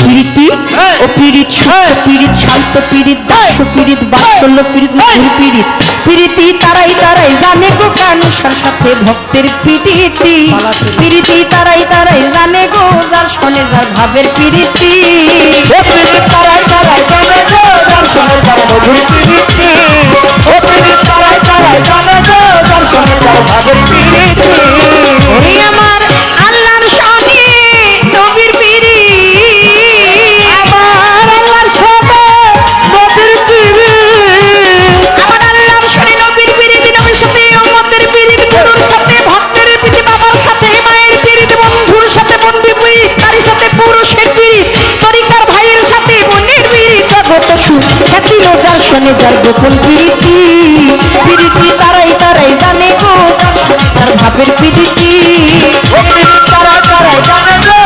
প্রীতি ও পীড়িত সুখ পীড়িত শান্ত পীড়িত দাস্য পীড়িত বাৎসল্য পীড়িত মধুর পীড়িত। প্রীতি তারাই তারাই জানে গো কানুষার সাথে ভক্তের প্রীতি প্রীতি তারাই তারাই জানে গো যার শোনে যার ভাবের প্রীতি ও তিনি তারাই তারাই জানে গো দর্শনে তার মধুর প্রীতি ও তিনি তারাই তারাই জানে গো দর্শনে তার ভাবের শোনে গোপন প্রীতি? প্রীতি তারাই তারাই জানে গো। তার শোনে ভাবের প্রীতি। তারা তারাই জানে গো।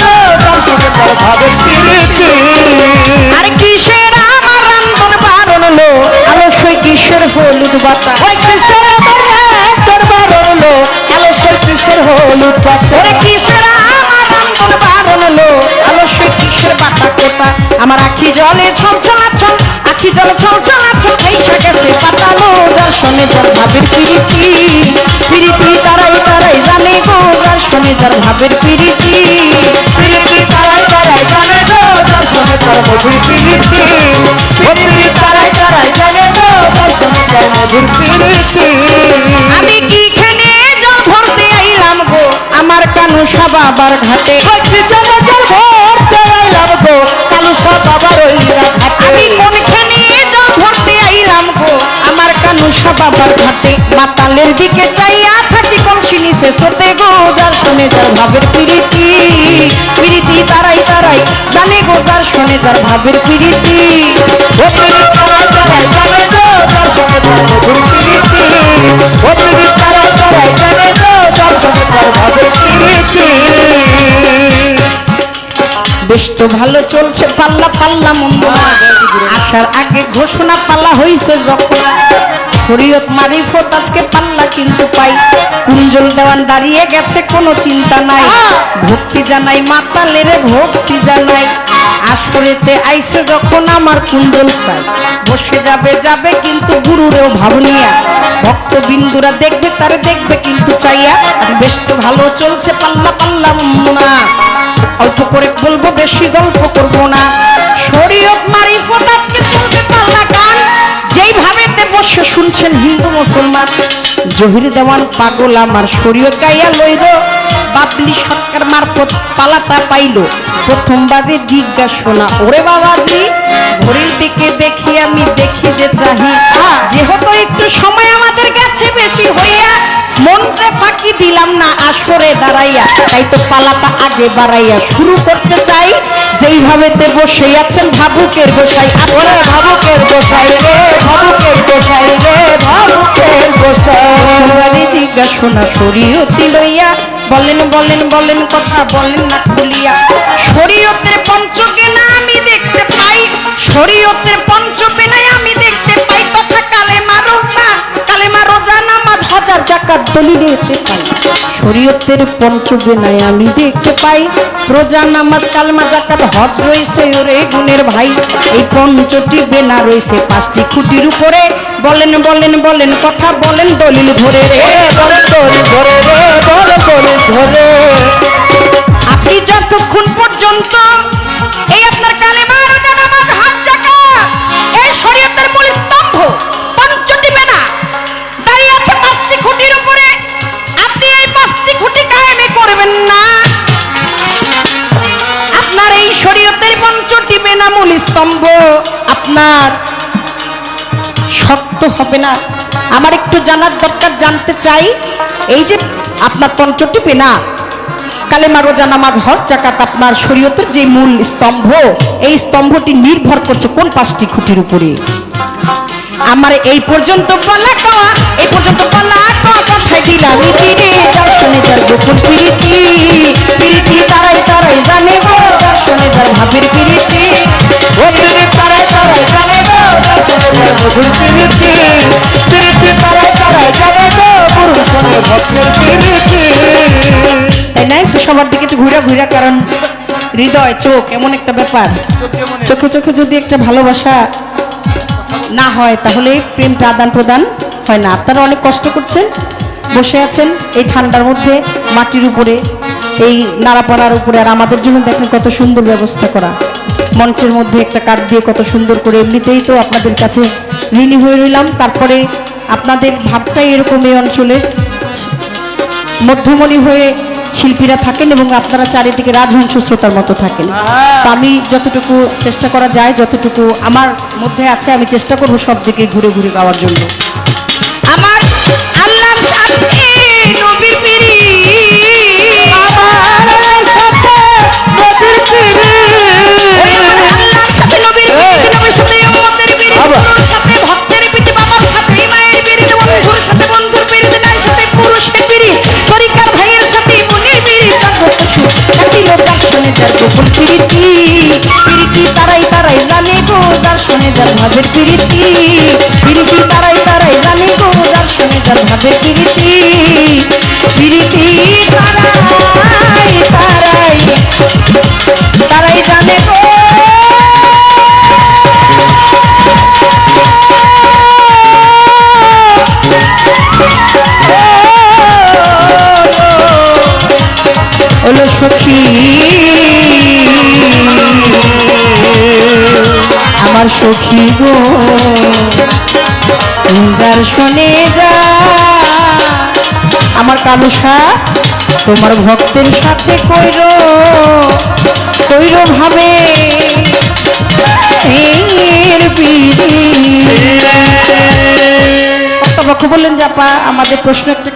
তার দর্শনে তার ভাবের প্রীতি। জলে ছলছলা ছল আখি জলে ছলছলা ছল এই গেছে পাতালো যার শোনে যার ভাবের পিরিতি। পিরিতি তারাই তারাই জানে গো যার শোনে যার ভাবের পিরিতি। প্রীতি তারাই তারাই জানে গো, দর্শনে তার মধুর প্রীতি। প্রীতি তারাই তারাই জানে গো, দর্শনে তার মধুর প্রীতি। আমি কি খেনে জল ভরতে আইলাম গো, আমার কানুষা বাবার ঘাটে। চলে চল বাবার ঘাটে, মাতালের দিকে চাইয়া থাকি কলসি নিচে গো, যার শোনে যার ভাবের প্রীতি তারাই তারাই জানে গো, যার শোনে যার ভাবের প্রীতি। তারাই তারাই জানে বেশ তো ভালো চলছে, পাল্লা পাল্লা মন্দ আসার আগে ঘোষণা পাল্লা হইছে যখন। শরীয়ত মারিফত আজকে পাল্লা কিন্তু পাই। কুঞ্জল দেওয়ান দাঁড়িয়ে গেছে কোনো চিন্তা নাই। ভক্তি জানাই মাতালের ভক্তি জানাই। আসরেতে আইসে যখন আমার কুঞ্জল চাই। বসে যাবে যাবে কিন্তু গুরুরেও ভাবনিয়া। ভক্ত বিন্দুরা দেখবে তারে দেখবে কিন্তু চাইয়া। আজ বেশ তো ভালো চলছে পাল্লা পাল্লা না অল্প করে বলব বেশি গল্প করব না। শুনছেন হিন্দু মুসলমান। জহির দেওয়ান পাগল আমার শরীয়ত গাইয়া লইল। বাবলি সরকার মারফত পালাটা পাইল। প্রথমবারে জিজ্ঞাসা ওরে বাবাজি, ঘড়ির দিকে দেখি, আমি দেখি যে চাহি। যেহেতু একটু সময় আমাদের কাছে বেশি হইয়া, মনটা ফাঁকি দিলাম না, আসরে দাঁড়াইয়া। তাই তো পালাটা আগে বাড়াইয়া শুরু করতে চাই। যেইভাবে বসে আছেন ভাবুকের গোসাই ওরে ভাবুকের গোসাই রে ভাবুকের গোসাই রে ভাবুকের গোসাই আপনারে জিজ্ঞাসা শরীয়তি লইয়া বলেন বলেন বলেন কথা বলেন না খুলিয়া। শরীয়তের পঞ্চকেনা আমি দেখতে পাই শরীয়তের পঞ্চকেনায় আমি দেখতে পাই কথা কালেমা রোজা দলিলে দেখতে পাই শরীয়তের পঞ্চবেনায় আমি দেখতে পাই। রোজা নামাজ, কালেমা জাকাত হজ রয়েছে ওরে গুণের ভাই। এই পঞ্চটি বেনা রয়েছে পাঁচটি খুঁটির উপরে। বলেন বলেন বলেন, কথা বলেন, দলিল ধরে রে। তোর ধরে রে তোর ধরে আপনি যতক্ষণ পর্যন্ত আপনার শক্ত হবে না। আমার একটু জানার দরকার, জানতে চাই। এই যে আপনার পঞ্চটি পেনা কালেমা রোজা নামাজ, হজ জাকাত আপনার শরীয়তের যে মূল স্তম্ভ, এই স্তম্ভটি নির্ভর করছে কোন পাঁচটি খুঁটির উপরে। আমার এই পর্যন্ত বলা এই পর্যন্ত বলা কওয়া কথাই দিলাম। শুনে যার গোপন প্রীতি প্রীতি তারাই তারাই ঘুরে ঘুরে কারণ হৃদয়, চোখ এমন একটা ব্যাপার। চোখে চোখে যদি একটা ভালোবাসা না হয়, তাহলে প্রেমটা আদান প্রদান হয় না। আপনারা অনেক কষ্ট করছেন, বসে আছেন এই ঠান্ডার মধ্যে, মাটির উপরে, এই নাড়াপাড়ার উপরে, আর আমাদের জন্য দেখেন কত সুন্দর ব্যবস্থা করা। মঞ্চের মধ্যে একটা কাঠ দিয়ে কত সুন্দর করে এমনিতেই তো আপনাদের কাছে ঋণী হয়ে রইলাম। তারপরে আপনাদের ভাবটাই এরকম এই অঞ্চলের মধ্যমণি হয়ে শিল্পীরা থাকেন এবং আপনারা চারিদিকে রাজহংস শ্রোতার মতো থাকেন। তা আমি যতটুকু চেষ্টা করা যায় যতটুকু আমার মধ্যে আছে আমি চেষ্টা করব সব দিকে ঘুরে ঘুরে গাওয়ার জন্য। আমার আল্লাহর সাথে শুনে যার ভাবের পিরিতি পিরিতি তারাই তারাই জানে গো যার শুনে যার পিরিতি পিরিতি তারাই তারাই তারাই জানে গো সখী সখী গো যার শোনে যা। আমার কালুসা তোমার ভক্তের সাথে কইর কইর ভাবে বক্তব্য বললেন যে আপা আমাদের প্রশ্ন একটা